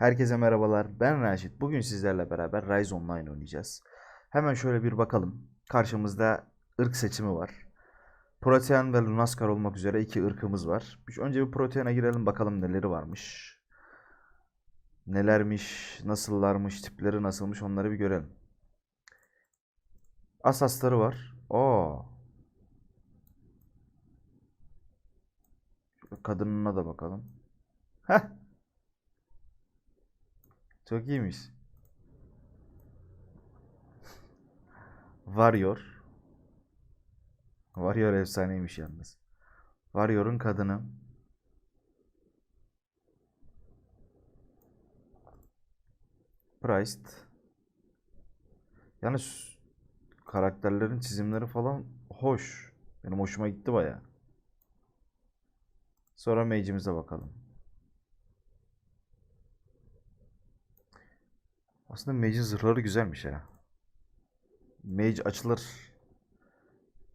Herkese merhabalar. Ben Raşit. Bugün sizlerle beraber Rise Online oynayacağız. Hemen şöyle bir bakalım. Karşımızda ırk seçimi var. Protean ve Lunaskar olmak üzere iki ırkımız var. Önce bir Protean'a girelim bakalım neleri varmış. Nelermiş, nasıllarmış, tipleri nasılmış onları bir görelim. Asasları var. Oo. Kadınına da bakalım. Heh. Çok iyiymiş. Warrior. Warrior efsaneymiş yalnız. Warrior'un kadını. Priced. Yani karakterlerin çizimleri falan hoş. Benim hoşuma gitti baya. Sonra mage'imize bakalım. Aslında mage'in zırhları güzelmiş ya. Mage açılır.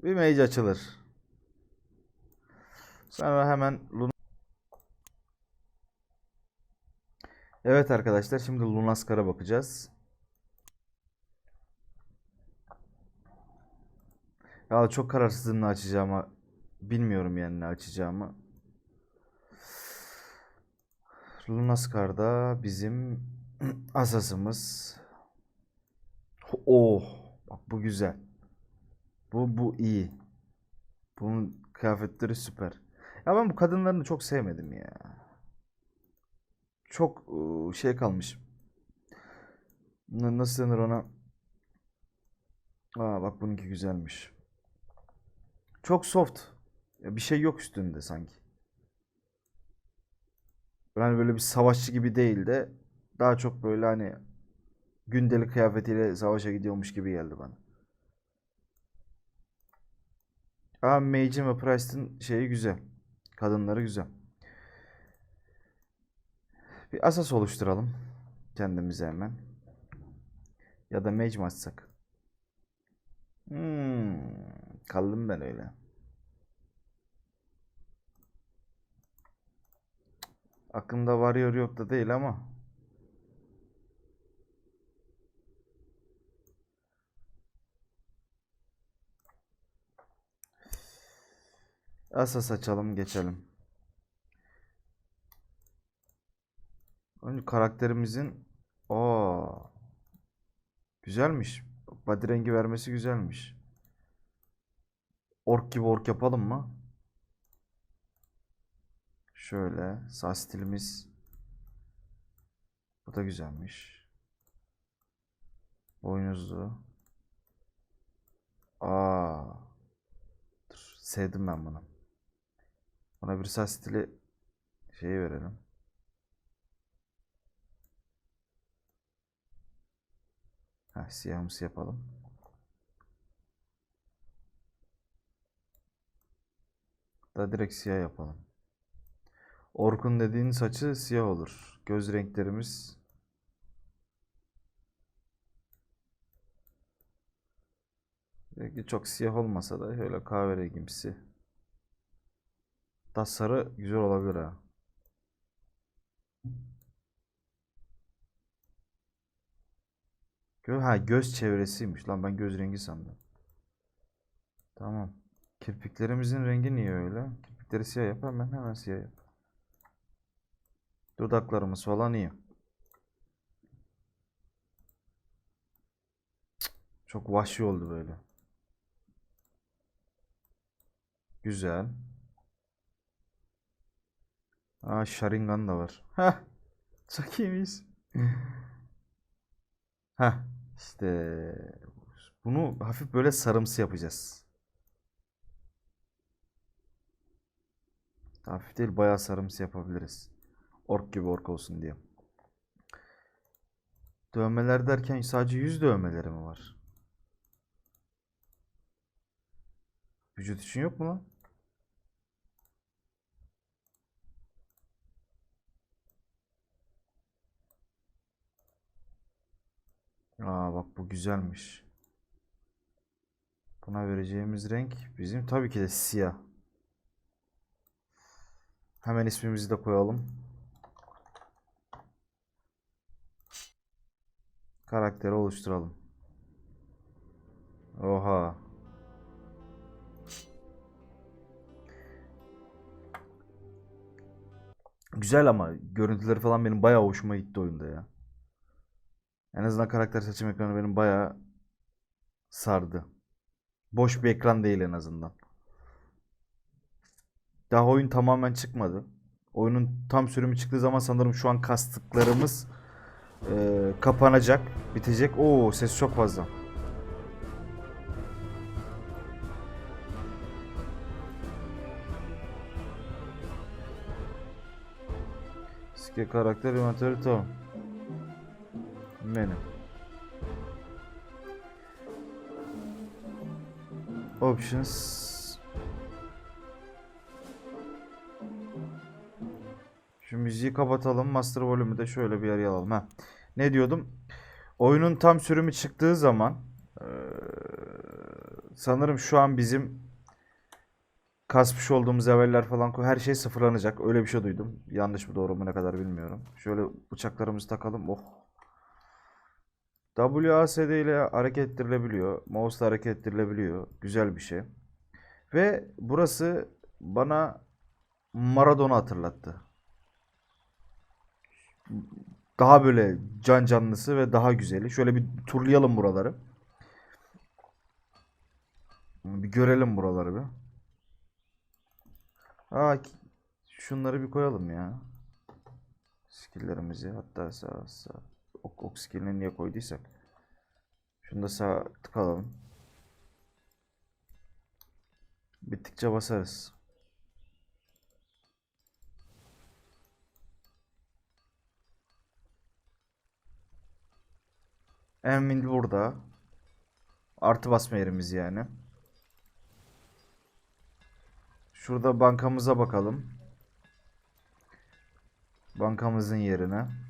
Bir mage açılır. Sonra hemen Luna... Evet arkadaşlar şimdi Lunaskar'a bakacağız. Ya çok kararsızım ne açacağımı. Bilmiyorum yani ne açacağımı. Lunaskar'da bizim asasımız. Oh, bak bu güzel. Bu bu iyi. Bunun kıyafetleri süper. Ya ben bu kadınlarını çok sevmedim ya. Çok şey kalmış. Nasıl denir ona? Aa bak bununki güzelmiş. Çok soft. Ya bir şey yok üstünde sanki. Yani böyle bir savaşçı gibi değil de daha çok böyle hani gündelik kıyafetiyle savaşa gidiyormuş gibi geldi bana. Ama Mage'in ve Price'ın şeyi güzel. Kadınları güzel. Bir asas oluşturalım. Kendimize hemen. Ya da Mage mi açsak? Hmm, kaldım ben öyle. Aklımda varıyor yok da değil ama. Asas açalım geçelim. Önce karakterimizin Aa, güzelmiş. Body rengi vermesi güzelmiş. Ork gibi ork yapalım mı? Şöyle sağ stilimiz. Bu da güzelmiş. Boynuzlu. Aa, dur, sevdim ben bunu. Buna bir sağ stili şeyi verelim. Heh, siyahımsı yapalım. Da direkt siyah yapalım. Orkun dediğin saçı siyah olur. Göz renklerimiz belki çok siyah olmasa da şöyle kahverengimsi. Da sarı güzel olabilir ha. Gö ha göz çevresiymiş lan ben göz rengi sandım. Tamam. Kirpiklerimizin rengi niye öyle? Kirpikleri siyah yap hemen hemen siyah yap. Dudaklarımız falan iyi. Çok vahşi oldu böyle. Güzel. Aa Sharingan da var. Heh. Çok iyiymiş. Heh. işte bunu hafif böyle sarımsı yapacağız. Hafif değil bayağı sarımsı yapabiliriz. Ork gibi ork olsun diye. Dövmeler derken sadece yüz dövmeleri mi var? Vücut için yok mu lan? Aa bak bu güzelmiş. Buna vereceğimiz renk bizim tabii ki de siyah. Hemen ismimizi de koyalım. Karakteri oluşturalım. Oha. Güzel ama görüntüleri falan benim bayağı hoşuma gitti oyunda ya. En azından karakter seçim ekranı benim bayağı sardı. Boş bir ekran değil en azından. Daha oyun tamamen çıkmadı. Oyunun tam sürümü çıktığı zaman sanırım şu an kastıklarımız eee, kapanacak, bitecek. Oo ses çok fazla. Skill karakter inventörü tamam. Menü. Options. Şu müziği kapatalım. Master volümü de şöyle bir yere alalım. Ha. Ne diyordum? Oyunun tam sürümü çıktığı zaman eee, sanırım şu an bizim kasmış olduğumuz leveller falan her şey sıfırlanacak. Öyle bir şey duydum. Yanlış mı doğru mu ne kadar bilmiyorum. Şöyle bıçaklarımızı takalım. Oh. WASD ile hareket ettirilebiliyor. Mouse ile hareket ettirilebiliyor. Güzel bir şey. Ve burası bana Maradona hatırlattı. Daha böyle can canlısı ve daha güzeli. Şöyle bir turlayalım buraları. Bir görelim buraları bir. Aa, şunları bir koyalım ya. Skill'lerimizi hatta sağ sağ ok, ok skill'ini niye koyduysak. Şunu da sağ tıkalım. Bittikçe basarız. Emin burada. Artı basma yerimiz yani. Şurada bankamıza bakalım. Bankamızın yerine.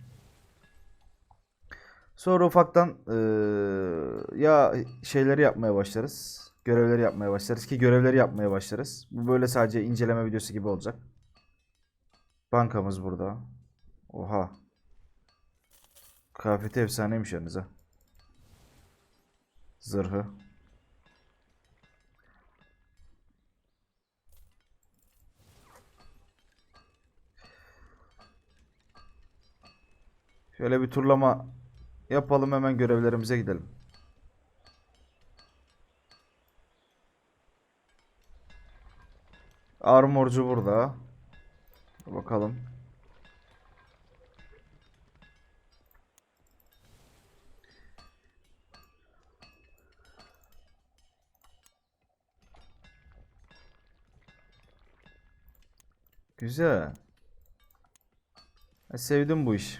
Sonra ufaktan eee, ya şeyleri yapmaya başlarız. Görevleri yapmaya başlarız ki görevleri yapmaya başlarız. Bu böyle sadece inceleme videosu gibi olacak. Bankamız burada. Oha. Kıyafeti efsaneymiş yalnız ha. Zırhı. Şöyle bir turlama yapalım hemen görevlerimize gidelim. Armorcu burada. Bakalım. Güzel. Ha, Sevdim bu iş.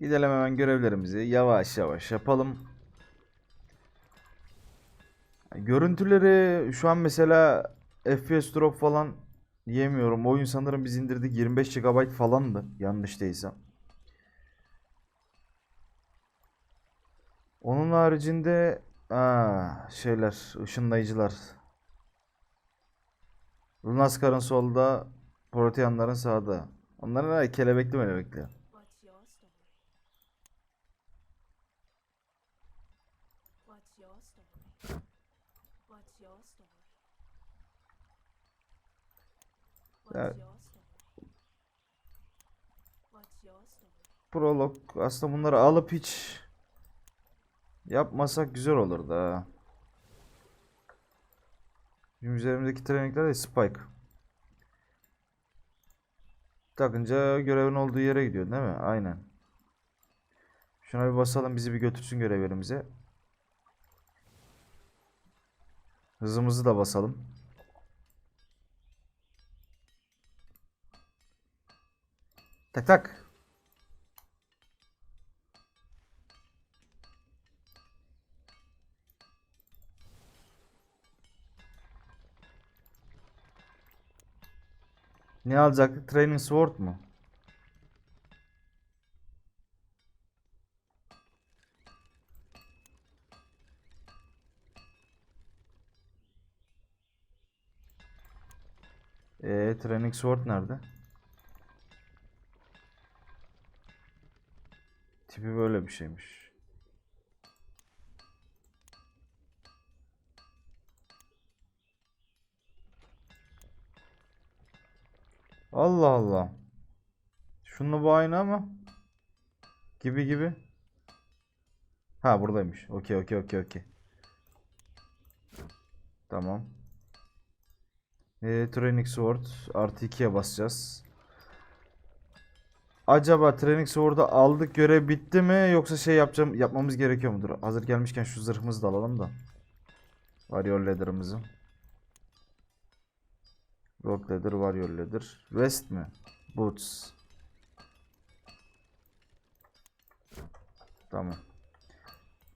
Gidelim hemen görevlerimizi yavaş yavaş yapalım. Görüntüleri şu an mesela FPS drop falan yemiyorum. Oyun sanırım biz indirdik 25 GB falandı yanlış değilsem. Onun haricinde aa, şeyler ışınlayıcılar. Lunaskar'ın solda, Proteanların sağda. Onların kelebekli melebekli. What's your story? What's your story? What's your story? Ya- What's your story? What's your story? Prolog aslında bunları alıp hiç yapmasak güzel olurdu ha. Bizim üzerimdeki trainingler de Spike. Takınca görevin olduğu yere gidiyor değil mi? Aynen. Şuna bir basalım bizi bir götürsün görev yerimize. Hızımızı da basalım. Tak tak. Ne alacaktık? Training Sword mu? Ee, Training Sword nerede? Tipi böyle bir şeymiş. Allah Allah. Şununla bu aynı ama. Gibi gibi. Ha buradaymış. Okey okey okey okey. Tamam. Ee, Training Sword artı 2'ye basacağız. Acaba Training Sword'u aldık görev bitti mi yoksa şey yapacağım yapmamız gerekiyor mudur? Hazır gelmişken şu zırhımızı da alalım da. Warrior Leather'ımızı. Rock Leather, Warrior Leather. Vest mi? Boots. Tamam.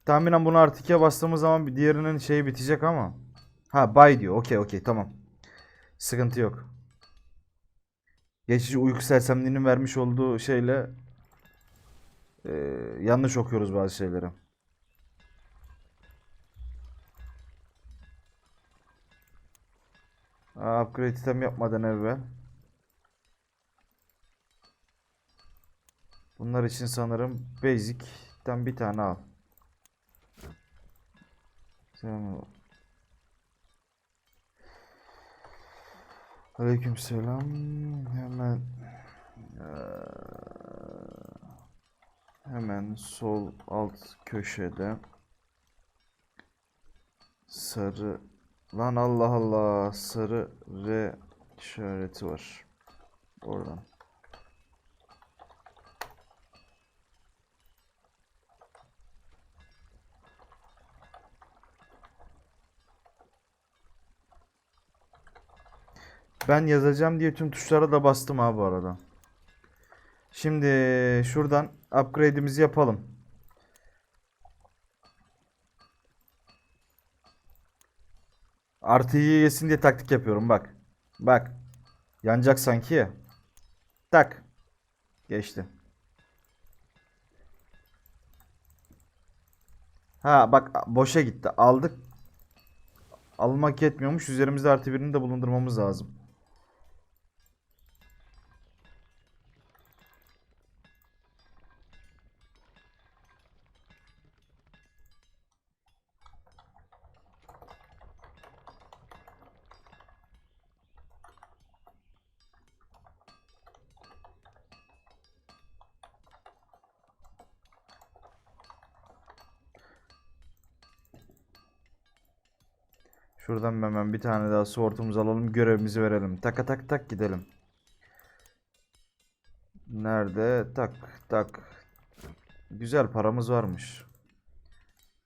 Tahminen bunu artı 2'ye bastığımız zaman bir diğerinin şeyi bitecek ama. Ha buy diyor. Okey okey tamam. Sıkıntı yok. Geçici uyku sersemliğinin vermiş olduğu şeyle eee, yanlış okuyoruz bazı şeyleri. Aa, upgrade item yapmadan evvel. Bunlar için sanırım basic'ten bir tane al. Tamam. Aleykümselam. Hemen hemen sol alt köşede sarı lan Allah Allah sarı R işareti var. Oradan. Ben yazacağım diye tüm tuşlara da bastım ha bu arada. Şimdi şuradan upgrade'imizi yapalım. Artı iyi yesin diye taktik yapıyorum bak. Bak. Yanacak sanki ya. Tak. Geçti. Ha bak boşa gitti. Aldık. Almak yetmiyormuş. Üzerimizde artı birini de bulundurmamız lazım. Şuradan hemen bir tane daha sword'umuzu alalım. Görevimizi verelim. Taka tak tak gidelim. Nerede? Tak tak. Güzel paramız varmış.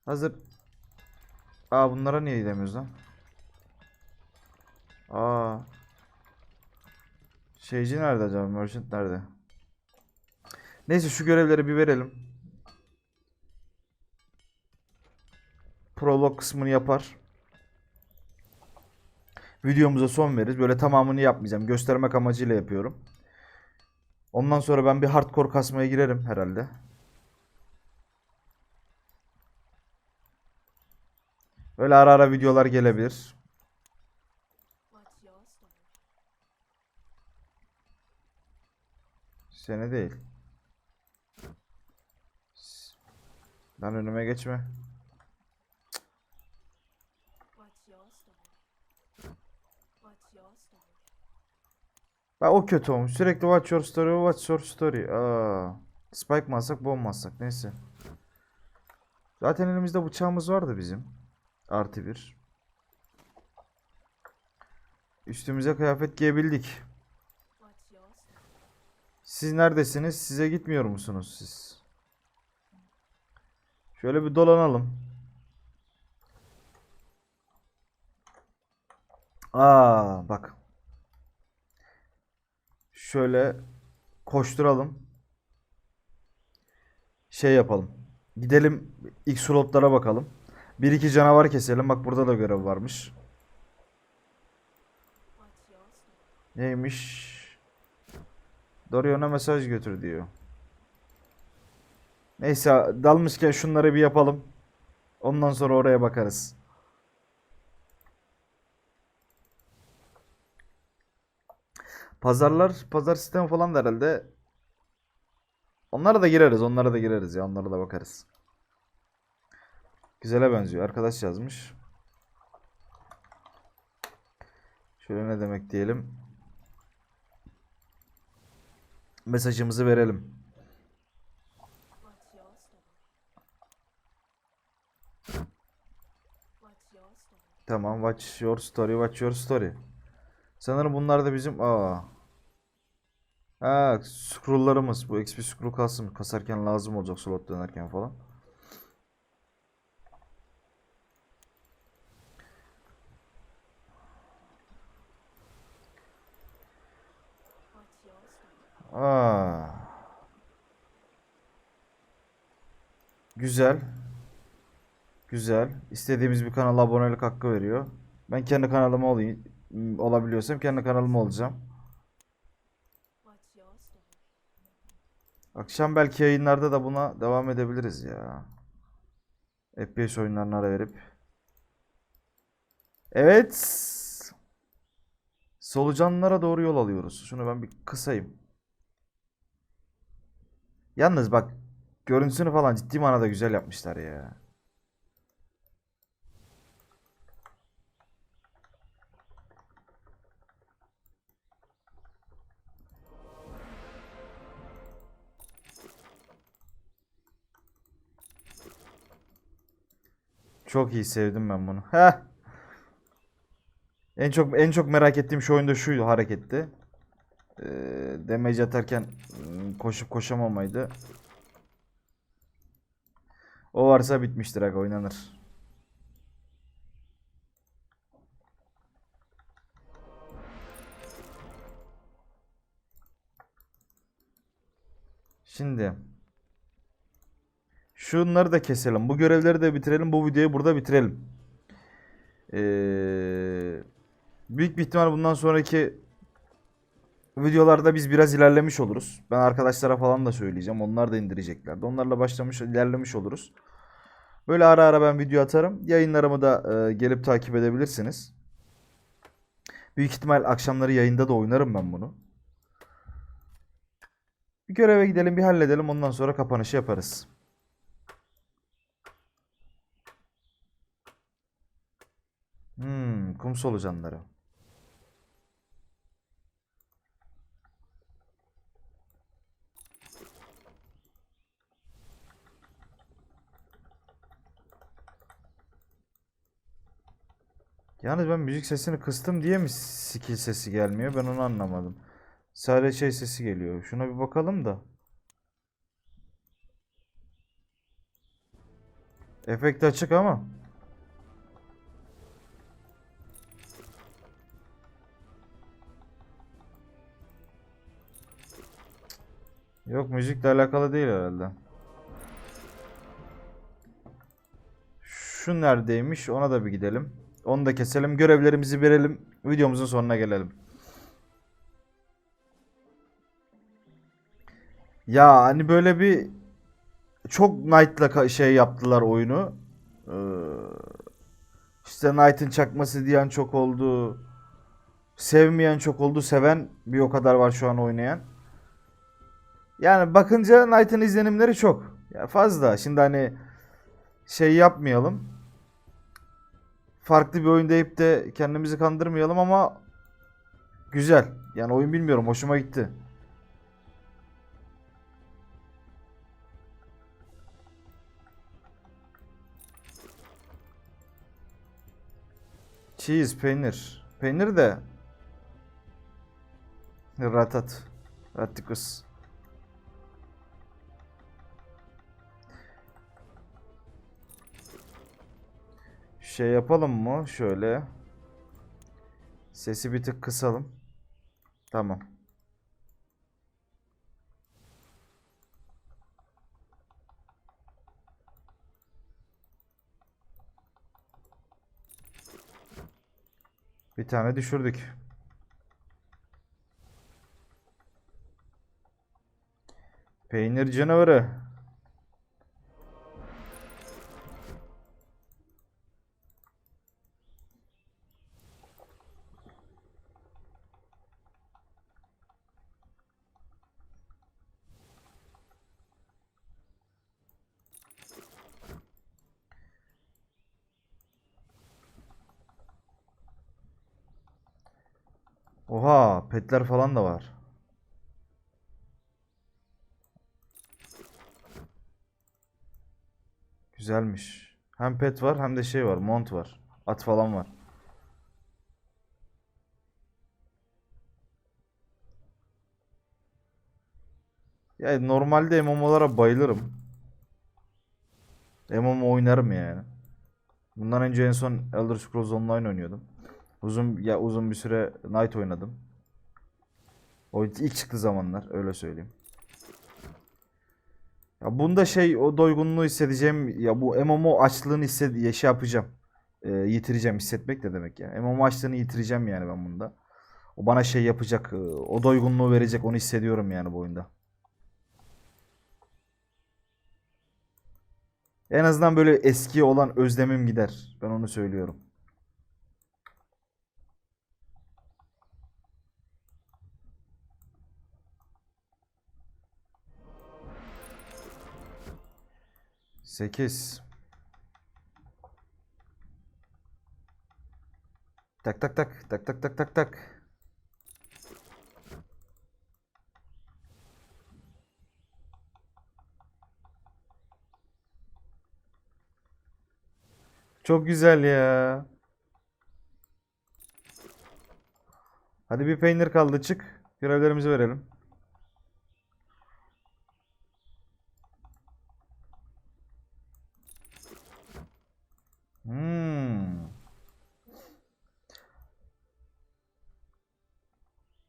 Hazır. Aa bunlara niye gidemiyoruz lan? Aa. Şeyci nerede acaba? Merchant nerede? Neyse şu görevleri bir verelim. Prolog kısmını yapar. Videomuza son veririz. Böyle tamamını yapmayacağım. Göstermek amacıyla yapıyorum. Ondan sonra ben bir hardcore kasmaya girerim herhalde. Öyle ara ara videolar gelebilir. Sene değil. Lan önüme geçme. What's your story? What's your story? Bak o kötü olmuş. Sürekli watch your story, watch your story. Aa. Spike alsak, bomb mu? Neyse. Zaten elimizde bıçağımız vardı bizim. Artı bir. Üstümüze kıyafet giyebildik. Siz neredesiniz? Size gitmiyor musunuz siz? Şöyle bir dolanalım. Aa bak. Şöyle koşturalım. Şey yapalım. Gidelim ilk slotlara bakalım. Bir iki canavar keselim. Bak burada da görev varmış. Neymiş? Dorion'a mesaj götür diyor. Neyse dalmışken şunları bir yapalım. Ondan sonra oraya bakarız. Pazarlar, pazar sistemi falan da herhalde Onlara da gireriz. Onlara da gireriz ya. Onlara da bakarız. Güzele benziyor. Arkadaş yazmış. Şöyle ne demek diyelim. Mesajımızı verelim. Tamam. Watch your story. Watch your story. Sanırım bunlar da bizim... Aa. Ha, scrolllarımız. Bu XP scroll kalsın. Kasarken lazım olacak slot dönerken falan. Aa. Güzel. Güzel. İstediğimiz bir kanala abonelik hakkı veriyor. Ben kendi kanalıma olayım. Olabiliyorsam kendi kanalıma olacağım. Akşam belki yayınlarda da buna devam edebiliriz ya. FPS oyunlarına ara verip. Evet. Solucanlara doğru yol alıyoruz. Şunu ben bir kısayım. Yalnız bak görüntüsünü falan ciddi manada güzel yapmışlar ya. Çok iyi sevdim ben bunu. Heh. En çok en çok merak ettiğim şu oyunda şu hareketti. Ee, damage atarken ım, koşup koşamamaydı. O varsa bitmiştir aga oynanır. Şimdi Şunları da keselim. Bu görevleri de bitirelim. Bu videoyu burada bitirelim. Ee, büyük bir ihtimal bundan sonraki videolarda biz biraz ilerlemiş oluruz. Ben arkadaşlara falan da söyleyeceğim. Onlar da indireceklerdi. Onlarla başlamış, ilerlemiş oluruz. Böyle ara ara ben video atarım. Yayınlarımı da e, gelip takip edebilirsiniz. Büyük ihtimal akşamları yayında da oynarım ben bunu. Bir göreve gidelim, bir halledelim. Ondan sonra kapanışı yaparız. Hmm, kum solucanları. Yalnız ben müzik sesini kıstım diye mi skill sesi gelmiyor? Ben onu anlamadım. Sadece şey sesi geliyor. Şuna bir bakalım da. Efekt açık ama. Yok müzikle alakalı değil herhalde. Şu neredeymiş ona da bir gidelim. Onu da keselim. Görevlerimizi verelim. Videomuzun sonuna gelelim. Ya hani böyle bir çok Knight'la şey yaptılar oyunu. Ee, işte Knight'ın çakması diyen çok oldu. Sevmeyen çok oldu. Seven bir o kadar var şu an oynayan. Yani bakınca Knight'ın izlenimleri çok. Ya fazla. Şimdi hani şey yapmayalım. Farklı bir oyun deyip de kendimizi kandırmayalım ama güzel. Yani oyun bilmiyorum. Hoşuma gitti. Cheese, peynir. Peynir de ratat. Ratikus. Şey yapalım mı? Şöyle. Sesi bir tık kısalım. Tamam. Bir tane düşürdük. Peynir canavarı. Oha, petler falan da var. Güzelmiş. Hem pet var hem de şey var, mont var. At falan var. Ya normalde MMO'lara bayılırım. MMO oynarım yani. Bundan önce en son Elder Scrolls Online oynuyordum. Uzun ya uzun bir süre Knight oynadım. O ilk çıktığı zamanlar öyle söyleyeyim. Ya bunda şey o doygunluğu hissedeceğim ya bu MMO açlığını hissed ya şey yapacağım. Ee, yitireceğim hissetmek de demek ya. MMO açlığını yitireceğim yani ben bunda. O bana şey yapacak, e, o doygunluğu verecek onu hissediyorum yani bu oyunda. En azından böyle eskiye olan özlemim gider. Ben onu söylüyorum. Sekiz. Tak tak tak tak tak tak tak tak. Çok güzel ya. Hadi bir peynir kaldı çık. Görevlerimizi verelim. Hmm.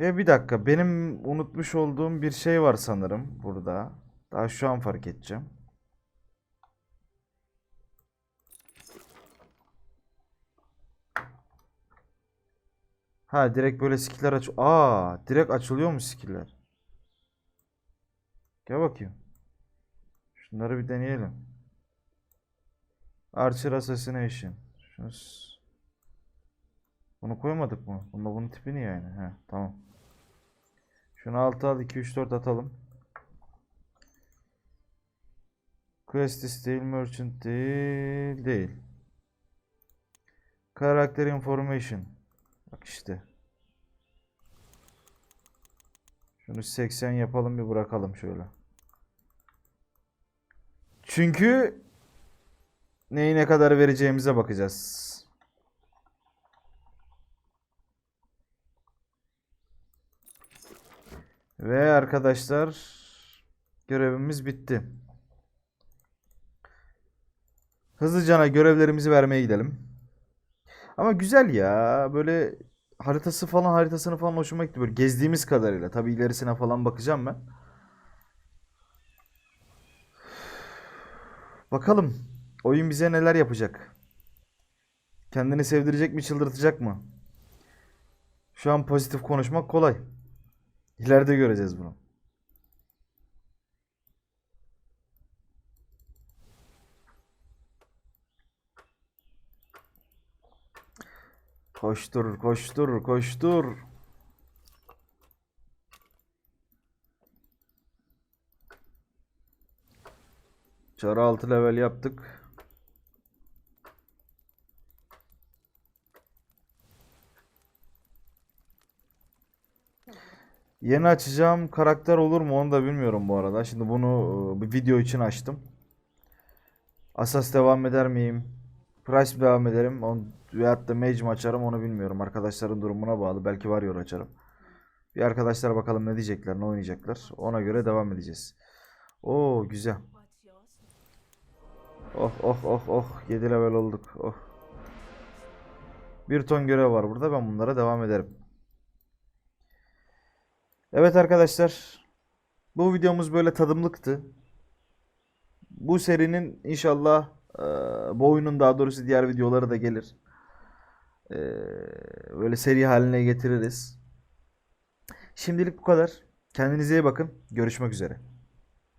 E bir dakika benim unutmuş olduğum bir şey var sanırım burada. Daha şu an fark edeceğim. Ha direkt böyle skiller aç. Aa, direkt açılıyor mu skiller? Gel bakayım. Şunları bir deneyelim. Archer Assassination. Şunu Bunu koymadık mı? Bunda bunun tipi ne yani? He, tamam. Şunu 6 al 2 3 4 atalım. Quest değil, merchant değil, değil. Karakter information. Bak işte. Şunu 80 yapalım bir bırakalım şöyle. Çünkü neyi ne kadar vereceğimize bakacağız. Ve arkadaşlar görevimiz bitti. Hızlıcana görevlerimizi vermeye gidelim. Ama güzel ya. Böyle haritası falan haritasını falan hoşuma gitti. Böyle gezdiğimiz kadarıyla. Tabii ilerisine falan bakacağım ben. Bakalım. Oyun bize neler yapacak? Kendini sevdirecek mi, çıldırtacak mı? Şu an pozitif konuşmak kolay. İleride göreceğiz bunu. Koştur, koştur, koştur. Çarı 6 level yaptık. Yeni açacağım karakter olur mu onu da bilmiyorum bu arada. Şimdi bunu e, bir video için açtım. Asas devam eder miyim? Price mi devam ederim? On, veyahut da Mage mi açarım onu bilmiyorum. Arkadaşların durumuna bağlı. Belki Warrior açarım. Bir arkadaşlar bakalım ne diyecekler, ne oynayacaklar. Ona göre devam edeceğiz. Oo güzel. Oh oh oh oh 7 level olduk. Oh. Bir ton görev var burada. Ben bunlara devam ederim. Evet arkadaşlar. Bu videomuz böyle tadımlıktı. Bu serinin inşallah eee, bu daha doğrusu diğer videoları da gelir. Eee, böyle seri haline getiririz. Şimdilik bu kadar. Kendinize iyi bakın. Görüşmek üzere.